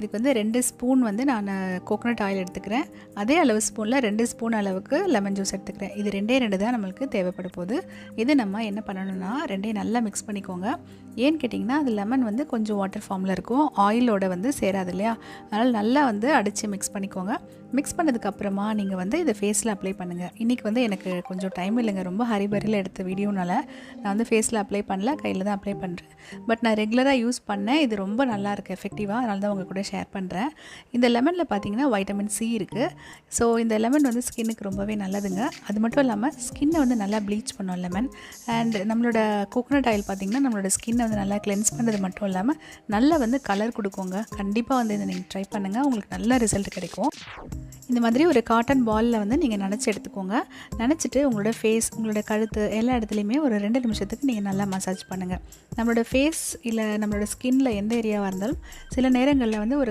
இதுக்கு வந்து ரெண்டு ஸ்பூன் வந்து நான் கோகோனட் ஆயில் எடுத்துக்கிறேன். அதே அளவு ஸ்பூனில் ரெண்டு ஸ்பூன் அளவுக்கு லெமன் ஜூஸ் எடுத்துக்கிறேன். இது ரெண்டே ரெண்டு தான் நம்மளுக்கு தேவைப்பட போகுது. இது நம்ம என்ன பண்ணணும்னா ரெண்டையும் நல்லா மிக்ஸ் பண்ணிக்கோங்க. ஏன்னு கேட்டிங்கன்னா அது லெமன் வந்து கொஞ்சம் வாட்டர் ஃபார்மில் இருக்கும். ஆயிலோட வந்து சேராது இல்லையா? அதனால் நல்லா வந்து அடித்து மிக்ஸ் பண்ணிக்கோங்க. மிக்ஸ் பண்ணதுக்கப்புறமா நீங்கள் வந்து இதை ஃபேஸில் அப்ளை பண்ணுங்கள் இன்றைக்கி வந்து எனக்கு கொஞ்சம் டைம் இல்லைங்க. ரொம்ப ஹரிபரியில் எடுத்த வீடியோனால நான் வந்து ஃபேஸில் அப்ளை பண்ணல. கையில் தான் அப்ளை பண்ணுறேன் பட் நான் ரெகுலராக யூஸ் பண்ணேன். இது ரொம்ப நல்லா இருக்குது எஃபெக்டிவாக அதனால தான் உங்கள் கூட ஷேர் பண்ணுறேன் இந்த லெமனில் பார்த்தீங்கன்னா வைட்டமின் சி இருக்குது ஸோ இந்த லெமன் வந்து ஸ்கின்னுக்கு ரொம்பவே நல்லதுங்க. அது மட்டும் இல்லாமல் ஸ்கின்னை வந்து நல்லா ப்ளீச் பண்ணோம் லெமன். அண்ட் நம்மளோட கோகோனட் ஆயில் பார்த்திங்கன்னா நம்மளோட ஸ்கின்னை வந்து நல்லா கிளென்ஸ் பண்ணுறது மட்டும் இல்லாமல் நல்லா வந்து கலர் கொடுக்குங்க. கண்டிப்பாக வந்து இதை நீங்கள் ட்ரை பண்ணுங்கள் உங்களுக்கு நல்ல ரிசல்ட் கிடைக்கும். இந்த மாதிரி ஒரு காட்டன் பாலில் வந்து நீங்கள் நினச்சி எடுத்துக்கோங்க. நினச்சிட்டு உங்களோட ஃபேஸ் உங்களோட கழுத்து எல்லா இடத்துலையுமே ஒரு ரெண்டு நிமிஷத்துக்கு நீங்கள் நல்லா மசாஜ் பண்ணுங்கள் நம்மளோட ஃபேஸ் இல்லை நம்மளோட ஸ்கின்னில் எந்த ஏரியாவாக இருந்தாலும் சில நேரங்களில் வந்து ஒரு